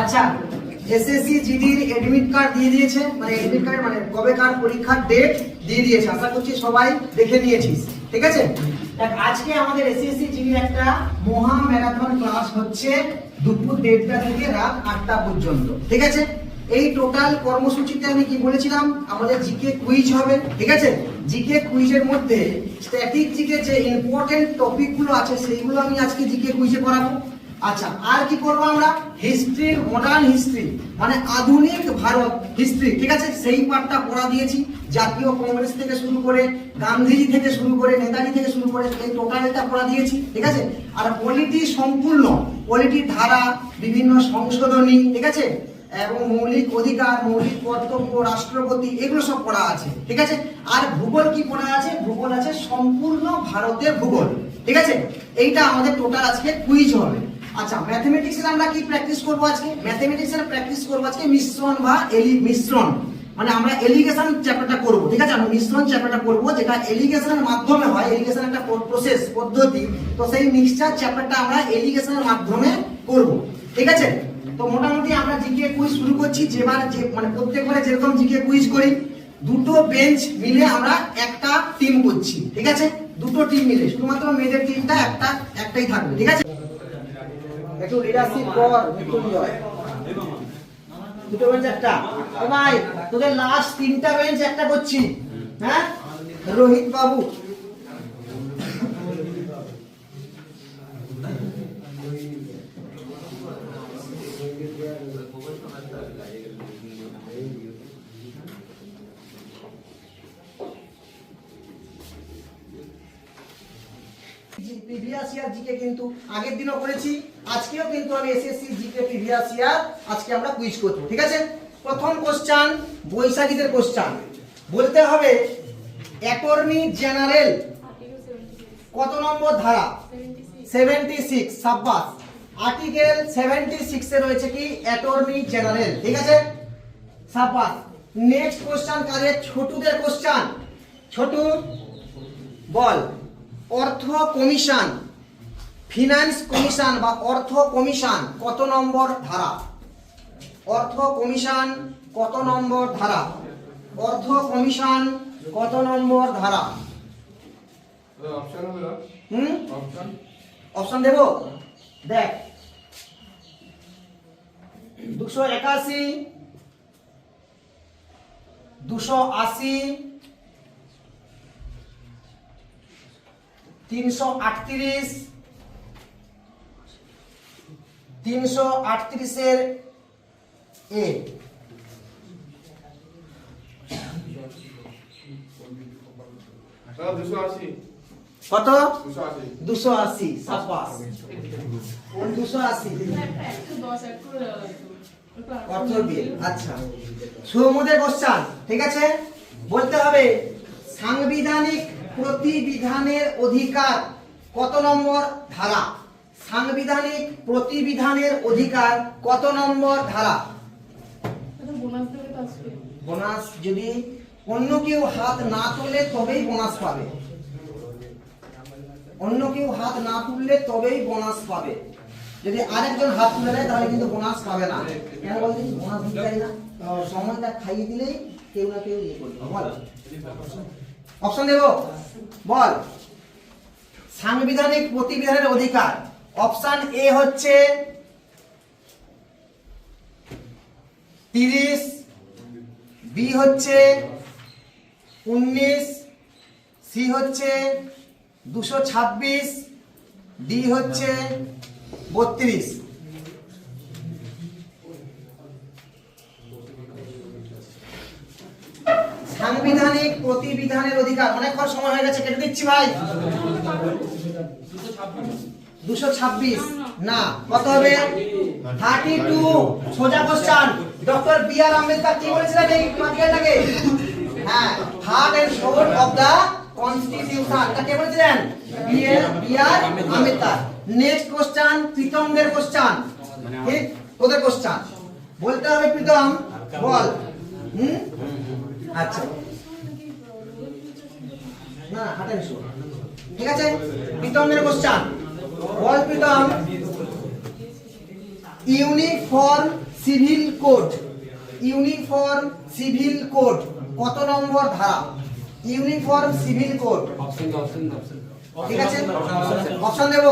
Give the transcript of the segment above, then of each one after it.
আচ্ছা SSC জিডির admit card দিয়ে দিয়েছে মানে এডমিট কার্ড মানে কবে কার পরীক্ষার ডেট দিয়ে দিয়েছে, আশা করছি সবাই দেখে নিয়েছিস, ঠিক আছে? দেখ, আজকে আমাদের এসএসসি জিডির একটা মহা ম্যারাথন ক্লাস হচ্ছে দুপুর দেড়টা থেকে রাত আটটা পর্যন্ত, ঠিক আছে? এই টোটাল কর্মসূচিতে আমি কি বলেছিলাম? আমাদের জিকে কুইজ হবে, ঠিক আছে? জিকে কুইজের মধ্যে স্ট্যাটিক জিকে যে ইম্পর্টেন্ট টপিকগুলো আছে, সেইগুলো আমি আজকে জিকে কুইজে করাবো আচ্ছা আর কি করব আমরা? হিস্ট্রি মডার্ন হিস্ট্রি মানে আধুনিক ভারত হিস্ট্রি ঠিক আছে? সেই পার্টটা পড়া দিয়েছি, জাতীয় কংগ্রেস থেকে শুরু করে গান্ধীজি থেকে শুরু করে নেতাজি থেকে শুরু করে এই টোটালটা পড়া দিয়েছি, ঠিক আছে? আর পলিটি সম্পূর্ণ পলিটির ধারা, বিভিন্ন সংশোধনী, ঠিক আছে? এবং মৌলিক অধিকার, মৌলিক কর্তব্য, রাষ্ট্রপতি, এগুলো সব পড়া আছে, ঠিক আছে? আর ভূগোল কি পড়া আছে? ভূগোল আছে সম্পূর্ণ ভারতের ভূগোল, ঠিক আছে? এইটা আমাদের টোটাল আজকে কুইজ হবে। আচ্ছা ম্যাথমেটিক্সের আমরা কি প্র্যাকটিস করব আজকে? ম্যাথমেটিক্সের প্র্যাকটিস করব আজকে মিশ্রণ বা এলি, মিশ্রণ। মানে আমরা এলিগেশন চ্যাপ্টারটা করব, ঠিক আছে? আমরা মিশ্রণ চ্যাপ্টারটা করব, যেটা এলিগেশনের মাধ্যমে হয় এলিগেশন একটা প্রসেস পদ্ধতি। তো সেই মিক্সচার চ্যাপ্টারটা আমরা এলিগেশনের মাধ্যমে করব, ঠিক আছে? তো মোটামুটি আমরা জিকে কুইজ শুরু করছি, যেবার যে মানে প্রত্যেকবারে যেরকম জিকে কুইজ করি, দুটো বেঞ্চ মিলে আমরা একটা টিম করছি, ঠিক আছে? দুটো টিম মিলে, শুধুমাত্র মেয়েদের টিমটা একটা একটাই থাকবে, ঠিক আছে? একটু লিডারশিপ কর দুটো বেঞ্চ একটা। ও ভাই, তোদের লাস্ট তিনটা বেঞ্চ একটা করছি। হ্যাঁ? রোহিত বাবু প্রিভিয়াস ইয়ার জিকে কিন্তু আগের দিনও করেছি, আজকেও কিন্তু আমি জিকে আজকে আমরা ঠিক আছে? প্রথম বৈশাখীদের বলতে হবে, অ্যাটর্নি জেনারেল কত নম্বর ধারা? সেভেন্টি সিক্স সাব্বাস। আর্টিকেল সেভেন্টি সিক্সে রয়েছে কি? অ্যাটর্নি জেনারেল, ঠিক আছে? সাব্বাস। নেক্সট কোশ্চান কাজে ছোটুদের কোশ্চান ছোটু, বল। অর্থ কমিশন ফিনান্স কমিশন বা অর্থ কমিশন কত নম্বর ধারা? অর্থ কমিশন কত নম্বর ধারা? অর্থ কমিশন কত নম্বর ধারা? অপশন হুম? অপশন অপশন দেব? দেখ। দুশো একাশি দুশো আশি তিনশো আটত্রিশ তিনশো আটত্রিশের এ। কত? দুশো আশি। দুশো আশি দুশো আশি? অর্থ বিল আচ্ছা। সৌমদের কোশ্চান ঠিক আছে? বলতে হবে সাংবিধানিক প্রতিবিধানের অধিকার কত নম্বর ধারা? সাংবিধানিক প্রতিবিধানের অধিকার কত নম্বর ধারা? বোনাস যদি অন্য কেউ হাত না তোলে, তবেই বোনাস পাবে। অন্য কেউ হাত না তুললে, তবেই বোনাস পাবে। যদি আরেকজন হাত তুলে নেয়, তাহলে কিন্তু বোনাস পাবে না। কেন বলতে বোনাস দিতে চাই না। সময়টা খাইয়ে দিলেই কেউ না কেউ ইয়ে করবে। অপশন দেব? বল। সাংবিধানিক প্রতিবিধানের অধিকার। অপশন এ হচ্ছে তিরিশ, বি হচ্ছে উনিশ, সি হচ্ছে দুশো ছাব্বিশ, ডি হচ্ছে বত্রিশ। সাংবিধানিক প্রতিবিধানের অধিকার। অনেকক্ষণ সময় হয়ে গেছে, কেটে দিচ্ছি ভাই। দুশো ছাব্বিশ। না, কত হবে? Thirty two. সোজা question doctor B R Ambedkar কি বলেছিলেন এই মাটিয়াটাকে? হ্যাঁ heart and soul of the constitution এটা কে বলেছিলেন? B R B R Ambedkar. Next question প্রীতমদের question ঠিক, তোদের কোশ্চান বলতে হবে প্রীতম, বল। হুম? আচ্ছা। না এন্ড ঠিক আছে? প্রীতমের কোশ্চান বল Pritam. Uniform civil code. Uniform civil code. কত নম্বর ধারা? Uniform civil code. ঠিক আছে? অপশন দেব?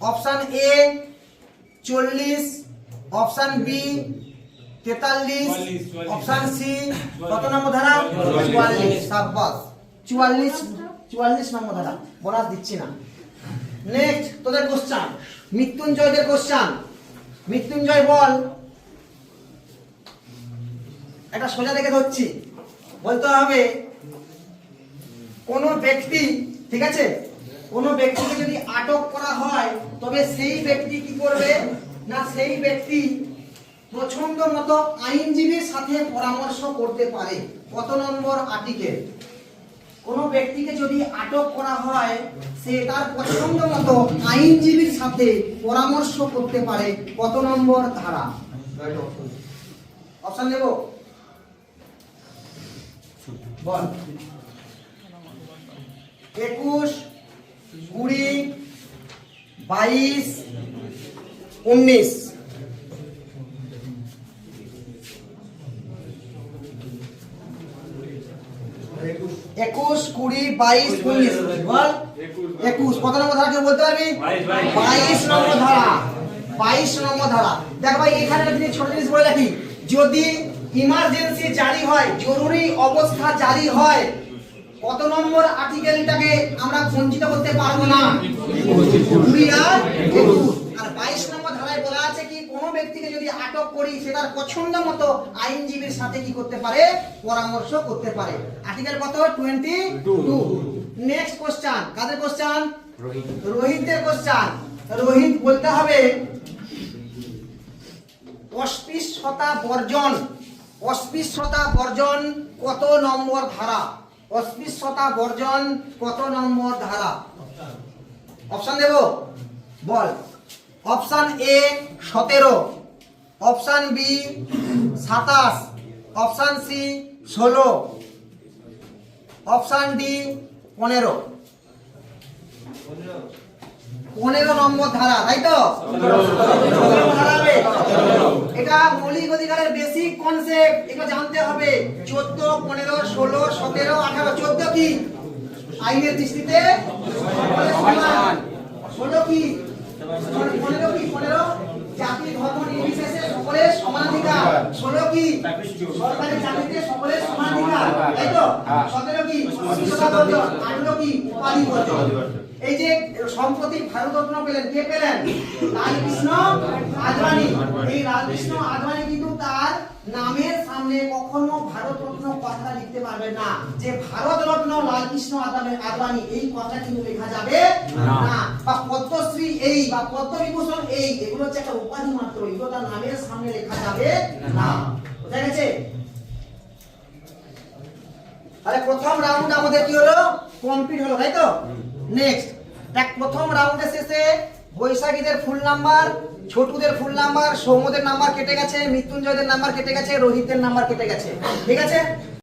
অপশন এ চল্লিশ। অপশন বি তেতাল্লিশ অপশন সি কত নম্বর ধারা? চুয়াল্লিশ। সাব্বাস চুয়াল্লিশ চুয়াল্লিশ নম্বর ধারা। বোনাস দিচ্ছি না। নেক্সট তোদের কোশ্চান মৃত্যুঞ্জয়দের কোশ্চান মৃত্যুঞ্জয় বল। একটা সোজা দেখে ধরছি। বলতে হবে কোনো ব্যক্তি ঠিক আছে? কোনো ব্যক্তিকে যদি আটক করা হয় তবে সেই ব্যক্তি কি করবে? না সেই ব্যক্তি প্রচণ্ড মতো আইনজীবীর সাথে পরামর্শ করতে পারে। কত নম্বর আর্টিকেল কোনো ব্যক্তিকে যদি আটক করা হয়, সে তার পছন্দ মতো আইনজীবীর সাথে পরামর্শ করতে পারে। কত নম্বর ধারা? অপশন দেব? বল। একুশ, কুড়ি, বাইশ, উনিশ। কুড়ি বাইশ উনিশ। বল। একুশ। কত নম্বর ধারা কেউ বলতে পারবি? বাইশ, নম্বর ধারা। বাইশ নম্বর ধারা। দেখ ভাই এখানে জিনিস ছোট জিনিস বলে রাখি যদি ইমার্জেন্সি জারি হয় জরুরি অবস্থা জারি হয় কত নম্বর আর্টিকেলটাকে আমরা বঞ্চিত করতে পারব না? কুড়ি আর একুশ। আর বাইশ নম্বর ধারায় বলা আছে কি কোনো ব্যক্তিকে যদি আটক করি সে তার পছন্দ মতো আইনজীবীর সাথে কি করতে পারে? পরামর্শ করতে পারে। আর্টিকেল কত? টোয়েন্টি টু নেক্সট কোশ্চান কাদের কোশ্চান রোহিতের কোশ্চান রোহিত বলতে হবে অস্পৃশ্যতা বর্জন। অস্পৃশ্যতা বর্জন কত নম্বর ধারা? অস্পৃশ্যতা বর্জন কত নম্বর ধারা? অপশন দেব? বল। অপশন এ সতেরো। অপশন বি, সাতাশ। অপশান সি, ষোলো। অপশান ডি, পনেরো। পনেরো নম্বর ধারা, তাই তো? এটা মৌলিক অধিকারের বেসিক কনসেপ্ট এটা জানতে হবে। চোদ্দ, পনেরো, ষোলো, সতেরো, আঠারো, চোদ্দ কি? আইনের দৃষ্টিতে ষোলো কি? পনেরো কি? পনেরো? জাতি ধর্ম নির্বিশেষে সকলের সমানাধিকার। ষোলো কি? সরকারি চাকরিতে সকলের সমানাধিকার। তাই তো? সতেরো কি? আঠেরো কি? উপাধি বর্জন এই যে সম্প্রতি ভারতরত্ন পেলেন, কে পেলেন? রাজকৃষ্ণ আদবানি। এই রাজকৃষ্ণ আদবানি কিন্তু তার নামের সামনে কখনো ভারতরত্ন কথা লিখতে পারবে না। যে ভারতরত্ন লালকৃষ্ণ আদবানি আদবানি এই কথা কিন্তু লেখা যাবে না। বা পদ্মশ্রী এই বা পদ্মবিভূষণ এই এগুলো হচ্ছে একটা উপাধি মাত্র এগুলো তার নামের সামনে লেখা যাবে না। বোঝা গেছে? তাহলে প্রথম রাউন্ড আমাদের কি হলো? কমপ্লিট হলো তাই তো? নেক্সট দেখ প্রথম রাউন্ডের শেষে বৈশাখীদের ফুল নাম্বার ছোটুদের ফুল নাম্বার সৌমদের নাম্বার কেটে গেছে, মৃত্যুঞ্জয়দের নাম্বার কেটে গেছে, রোহিতের নাম্বার কেটে গেছে। ঠিক আছে?